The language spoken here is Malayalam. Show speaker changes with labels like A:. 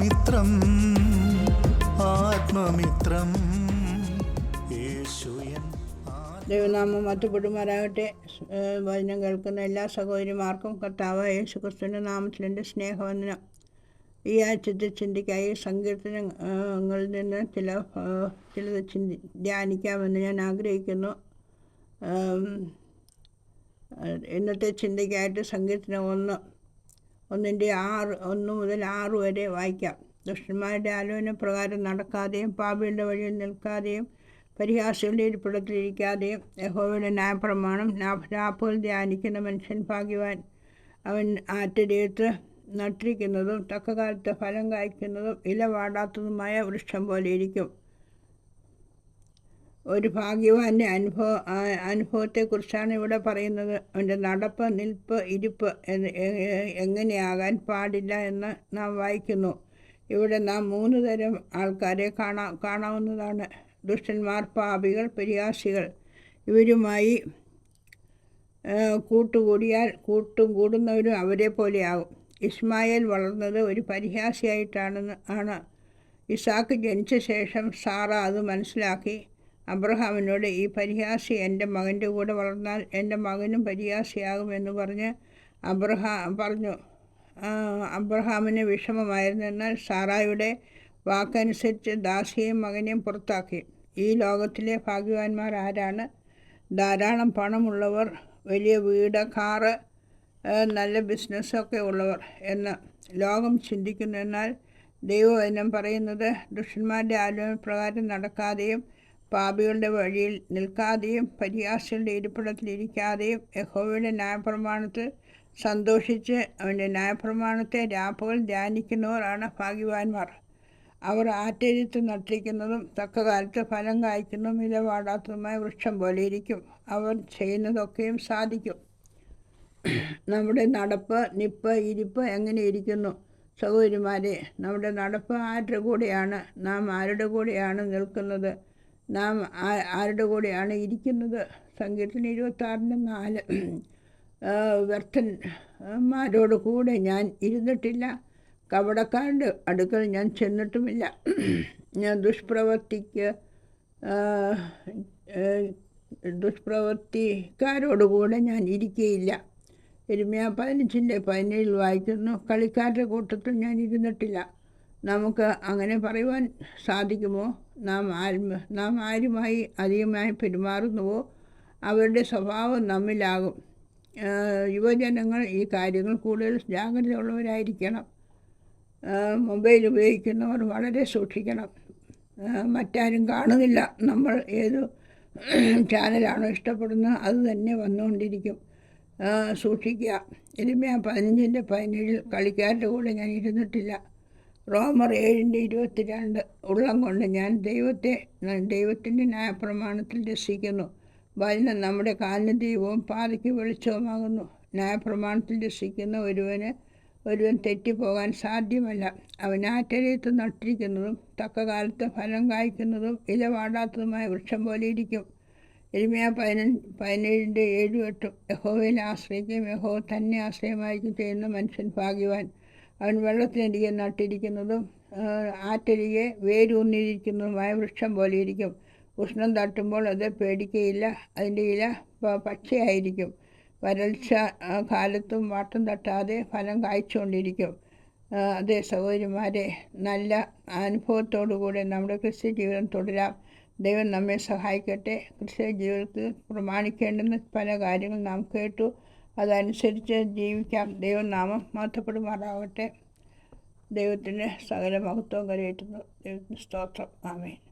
A: ആത്മമിത്രം ആത്മമിത്രം.
B: ദൈവനാമം മറ്റുപെടുമാരാകട്ടെ വചനം കേൾക്കുന്ന എല്ലാ സഹോദരിമാർക്കും കർത്താവ് യേശു ക്രിസ്തുവിന്റെ നാമത്തിൽ എന്റെ സ്നേഹവന്ദനം. ഈ ആഴ്ചത്തെ ചിന്തയ്ക്കായി സങ്കീർത്തനങ്ങളിൽ നിന്ന് ചില ചിലത് ചിന്തി ധ്യാനിക്കാമെന്ന് ഞാൻ ആഗ്രഹിക്കുന്നു. ഇന്നത്തെ ചിന്തയ്ക്കായിട്ട് സങ്കീർത്തനം ഒന്ന്. ഒന്നിന്റെ ആറ് ഒന്ന് മുതൽ ആറ് വരെ വായിക്കാം. ദുഷ്ടന്മാരുടെ ആലോചന പ്രകാരം നടക്കാതെയും പാപികളുടെ വഴിയിൽ നിൽക്കാതെയും പരിഹാസികളുടെ ഇരിപ്പിടത്തിലിരിക്കാതെയും യഹോവയുടെ ന്യായപ്രമാണം രാപ്പുകൾ ധ്യാനിക്കുന്ന മനുഷ്യൻ ഭാഗ്യവാൻ അവൻ ആറ്റരിയത്ത് നട്ടിരിക്കുന്നതും തക്കകാലത്ത് ഫലം കായ്ക്കുന്നതും ഇല വാടാത്തതുമായ വൃക്ഷം പോലെ ഇരിക്കും. ഒരു ഭാഗ്യവാന്റെ അനുഭവ അനുഭവത്തെക്കുറിച്ചാണ് ഇവിടെ പറയുന്നത്. അവന്റെ നടപ്പ് നിൽപ്പ് ഇരിപ്പ് എങ്ങനെയാകാൻ പാടില്ല എന്ന് നാം വായിക്കുന്നു. ഇവിടെ നാം മൂന്ന് തരം ആൾക്കാരെ കാണാ കാണാവുന്നതാണ്. ദുഷ്ടന്മാർ പാപികൾ പരിഹാസികൾ. ഇവരുമായി കൂട്ടുകൂടിയാൽ കൂട്ടും കൂടുന്നവരും അവരെ പോലെയാകും. ഇസ്മായേൽ വളർന്നത് ഒരു പരിഹാസിയായിട്ടാണെന്ന് ആണ്. ഇസാക്ക് ജനിച്ച ശേഷം സാറ അത് മനസ്സിലാക്കി. അബ്രഹാമിനോട് ഈ പരിഹാസി എന്റെ മകന്റെ കൂടെ വളർന്നാൽ എന്റെ മകനും പരിഹാസിയാകുമെന്ന് പറഞ്ഞ് അബ്രഹാം പറഞ്ഞു. അബ്രഹാമിന് വിഷമമായിരുന്നു. എന്നാൽ സാറായുടെ വാക്കനുസരിച്ച് ദാസിയെയും മകനെയും പുറത്താക്കി. ഈ ലോകത്തിലെ ഭാഗ്യവാന്മാർ ആരാണ്? ധാരാളം പണമുള്ളവർ വലിയ വീട് കാറ് നല്ല ബിസിനസ്സൊക്കെ ഉള്ളവർ എന്ന് ലോകം ചിന്തിക്കുന്നു. എന്നാൽ ദൈവവചനം പറയുന്നത് ദുഷ്ടന്മാരുടെ ആലോചന പ്രകാരം നടക്കാതെയും പാപികളുടെ വഴിയിൽ നിൽക്കാതെയും പരിഹാസികളുടെ ഇരിപ്പിടത്തിലിരിക്കാതെയും യഹോവയുടെ ന്യായപ്രമാണത്തിൽ സന്തോഷിച്ച് അവന്റെ ന്യായപ്രമാണത്തെ രാപ്പകൾ ധ്യാനിക്കുന്നവരാണ് ഭാഗ്യവാന്മാർ. അവർ ആറ്റരിത്ത് നട്ടിരിക്കുന്നതും തക്ക കാലത്ത് ഫലം കായ്ക്കുന്നതും ഇലവാടാത്തതുമായ വൃക്ഷം പോലെ ഇരിക്കും. അവർ ചെയ്യുന്നതൊക്കെയും സാധിക്കും. നമ്മുടെ നടപ്പ് നിപ്പ് ഇരിപ്പ് എങ്ങനെ ഇരിക്കുന്നു? സഹോദരിമാരെ നമ്മുടെ നടപ്പ് ആരുടെ കൂടെയാണ്? നാം ആരുടെ കൂടെയാണ് നിൽക്കുന്നത്? നാം ആരുടെ കൂടെയാണ് ഇരിക്കുന്നത്? സങ്കീർത്തന ഇരുപത്താറിന്റെ നാല്. വ്യർത്ഥന്മാരോട് കൂടെ ഞാൻ ഇരുന്നിട്ടില്ല. കവടക്കാരുടെ അടുക്കൽ ഞാൻ ചെന്നിട്ടുമില്ല. ഞാൻ ദുഷ്പ്രവർത്തിക്ക് ദുഷ്പ്രവർത്തിക്കാരോട് കൂടെ ഞാൻ ഇരിക്കുകയില്ല എരുമയ പതിനഞ്ചിന്റെ പതിനേഴിൽ വായിക്കുന്നു. കളിക്കാരുടെ കൂട്ടത്തിൽ ഞാൻ ഇരുന്നിട്ടില്ല. നമുക്ക് അങ്ങനെ പറയുവാൻ സാധിക്കുമോ? നാം ആരും നാം ആരുമായി അധികമായി പെരുമാറുന്നുവോ? അവരുടെ സ്വഭാവം നമ്മിലാകും. യുവജനങ്ങൾ ഈ കാര്യങ്ങൾ കൂടുതൽ ജാഗ്രതയുള്ളവരായിരിക്കണം. മൊബൈൽ ഉപയോഗിക്കുന്നവർ വളരെ സൂക്ഷിക്കണം. മറ്റാരും കാണുന്നില്ല. നമ്മൾ ഏത് ചാനലാണോ ഇഷ്ടപ്പെടുന്നത് അത് തന്നെ വന്നുകൊണ്ടിരിക്കും. സൂക്ഷിക്കുക. എരുമയ പതിനഞ്ചിന്റെ പതിനേഴിൽ കളിക്കാരുടെ കൂടെ ഞാൻ ഇരുന്നിട്ടില്ല. റോമർ ഏഴിന്റെ ഇരുപത്തി രണ്ട് ഉള്ളം കൊണ്ട് ഞാൻ ദൈവത്തെ ദൈവത്തിന്റെ ന്യായപ്രമാണത്തിൽ രസിക്കുന്നു വചനം നമ്മുടെ കാലിന് ദൈവവും പാതയ്ക്ക് വെളിച്ചവുമാകുന്നു. ന്യായപ്രമാണത്തിൽ രസിക്കുന്ന ഒരുവന് ഒരുവൻ തെറ്റിപ്പോകാൻ സാധ്യമല്ല. അവൻ ആറ്റരയത്ത് നട്ടിരിക്കുന്നതും തക്ക കാലത്ത് ഫലം കായ്ക്കുന്നതും ഇല വാടാത്തതുമായ വൃക്ഷം പോലെ ഇരിക്കും. എരുമയ പതിനഞ്ച് പതിനേഴിന്റെ ഏഴും എട്ടും യഹോവയിൽ ആശ്രയിക്കുകയും യഹോ തന്നെ ആശ്രയമായിരിക്കും ചെയ്യുന്ന മനുഷ്യൻ ഭാഗ്യവാൻ. അവൻ വെള്ളത്തിനരികെ നട്ടിരിക്കുന്നതും ആറ്റരികെ വേരൂന്നിരിക്കുന്നതുമായ വൃക്ഷം പോലെ ഇരിക്കും ഉഷ്ണം തട്ടുമ്പോൾ അത് പേടിക്കയില്ല അതിന്റെ ഇല പച്ചയായിരിക്കും. വരൾച്ച കാലത്തും വാട്ടം തട്ടാതെ ഫലം കായ്ച്ചുകൊണ്ടിരിക്കും. അതേ സഹോദരിമാരെ നല്ല അനുഭവത്തോടുകൂടെ നമ്മുടെ ക്രിസ്ത്യ ജീവിതം തുടരാം. ദൈവം നമ്മെ സഹായിക്കട്ടെ. ക്രിസ്ത്യ ജീവിതത്തിൽ പ്രമാണിക്കേണ്ടുന്ന പല കാര്യങ്ങൾ നാം കേട്ടു. അതനുസരിച്ച് ജീവിക്കാം. ദൈവം നാമം മാറ്റപ്പെടുമാറാവട്ടെ. ദൈവത്തിന് സകല മഹത്വം കരയേറ്റുന്നു. ദൈവത്തിന് സ്തോത്രം. ആമേൻ.